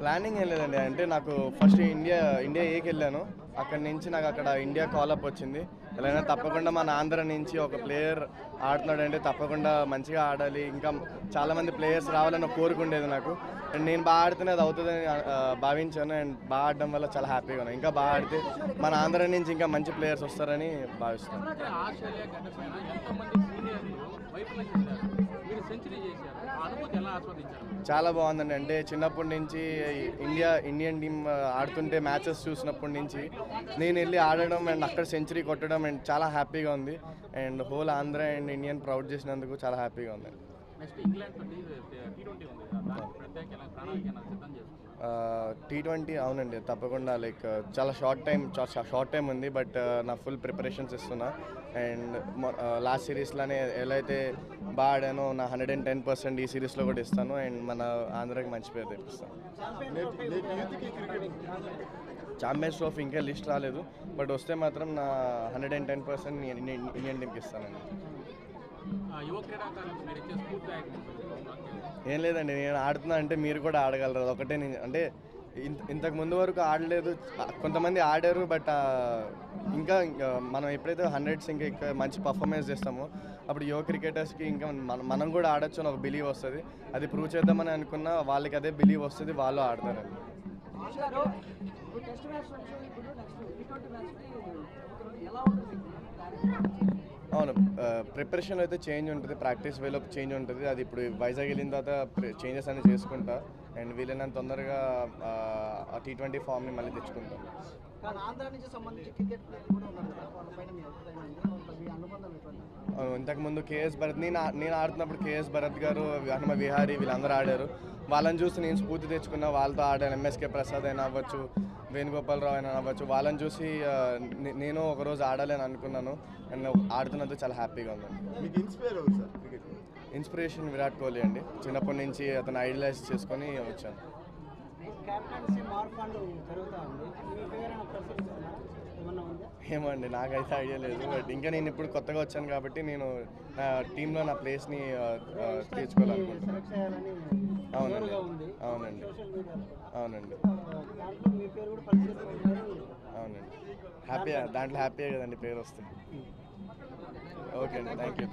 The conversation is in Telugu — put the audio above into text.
ప్లానింగ్ ఏం లేదండి. అంటే నాకు ఫస్ట్ ఇండియా ఇండియా ఏకి వెళ్ళాను. అక్కడి నుంచి నాకు అక్కడ ఇండియా కాలప్ వచ్చింది. ఎలా తప్పకుండా మన ఆంధ్ర నుంచి ఒక ప్లేయర్ ఆడుతున్నాడంటే తప్పకుండా మంచిగా ఆడాలి. ఇంకా చాలామంది ప్లేయర్స్ రావాలని కోరుకుండేది నాకు. అండ్ నేను బాగా ఆడితేనే అది అవుతుందని భావించాను. అండ్ బాగా ఆడడం వల్ల చాలా హ్యాపీగా ఉన్నాను. ఇంకా బాగా ఆడితే మన ఆంధ్ర నుంచి ఇంకా మంచి ప్లేయర్స్ వస్తారని భావిస్తాను చాలా బాగుందండి. అంటే చిన్నప్పటి నుంచి ఇండియా ఇండియన్ టీమ్ ఆడుతుంటే మ్యాచెస్ చూసినప్పటి నుంచి నేను వెళ్ళి ఆడడం అండ్ అక్కడ సెంచరీ కొట్టడం అండ్ చాలా హ్యాపీగా ఉంది. And whole Andhra and Indian proud చేసినందుకు చాలా హ్యాపీగా ఉంది. నెక్స్ట్ ఇంగ్లాండ్ టీ ట్వంటీ ఉంది. టీ ట్వంటీ అవునండి తప్పకుండా లైక్ చాలా షార్ట్ టైం షార్ట్ టైం ఉంది బట్ నా ఫుల్ ప్రిపరేషన్స్ ఇస్తున్నా అండ్ లాస్ట్ సిరీస్లోనే ఎలా అయితే బాగా ఆడానో నా హండ్రెడ్ అండ్ టెన్ పర్సెంట్ ఈ సిరీస్లో కూడా ఇస్తాను. అండ్ మన ఆంధ్రాకి మంచి పేరు తెప్పిస్తాను. ఛాంపియన్స్ ట్రోఫీ ఇంకా లిస్ట్ రాలేదు బట్ వస్తే మాత్రం నా hundred and ten percent Indian టీంకి ఇస్తానండి. ఏం లేదండి నేను ఆడుతున్నా అంటే మీరు కూడా ఆడగలరు. ఒకటే నేను అంటే ఇంత ఇంతకు ముందు వరకు ఆడలేదు. కొంతమంది ఆడారు బట్ ఇంకా ఇంకా మనం ఎప్పుడైతే హండ్రెడ్స్ ఇంకా ఇంకా మంచి పర్ఫార్మెన్స్ చేస్తామో అప్పుడు యువ క్రికెటర్స్కి ఇంకా మనం మనం కూడా ఆడొచ్చు అని ఒక బిలీవ్ వస్తుంది. అది ప్రూవ్ చేద్దామని అనుకున్నా వాళ్ళకి అదే బిలీవ్ వస్తుంది వాళ్ళు ఆడతారండి ఎలా ఉంటుంది? అవును ప్రిపరేషన్ అయితే చేంజ్ ఉంటుంది ప్రాక్టీస్ వేలో చేంజ్ ఉంటుంది. అది ఇప్పుడు వైజాగ్ వెళ్ళిన తర్వాత చేంజెస్ అనేది చేసుకుంటా. అండ్ వీలైనంత తొందరగా టీ ట్వంటీ ఫామ్ని మళ్ళీ తెచ్చుకుంటాం. ఇంతకుముందు కేఎస్ భరత్ నేను ఆ- నేను ఆడుతున్నప్పుడు కేఎస్ భరత్ గారు హనుమ విహారీ వీళ్ళందరూ ఆడారు. వాళ్ళని చూసి నేను స్ఫూర్తి తెచ్చుకున్నా వాళ్ళతో ఆడాను. ఎంఎస్కే ప్రసాద్ అయినా అవ్వచ్చు వేణుగోపాలరావు అయినా అవ్వచ్చు వాళ్ళని చూసి నేను ఒకరోజు ఆడాలని అనుకున్నాను. అండ్ ఆడుతున్నందుకు చాలా హ్యాపీగా ఉంది మీకు ఇన్స్పైర్ అవుతుంది sir? Cricket inspiration Virat Kohli అండి. చిన్నప్పటి నుంచి అతను ఐడలైజ్ చేసుకొని వచ్చాను. ఏమండి నాకైతే ఐడియా లేదు. బట్ ఇంకా నేను ఇప్పుడు కొత్తగా వచ్చాను కాబట్టి నేను నా టీంలో నా ప్లేస్ని తీర్చుకోవాలనుకుంటున్నాను. అవునండి. అవునండి. అవునండి. అవునండి. హ్యాపీ దాంట్లో హ్యాపీయే కదండి పేరు వస్తుంది. ఓకే అండి థ్యాంక్ యూ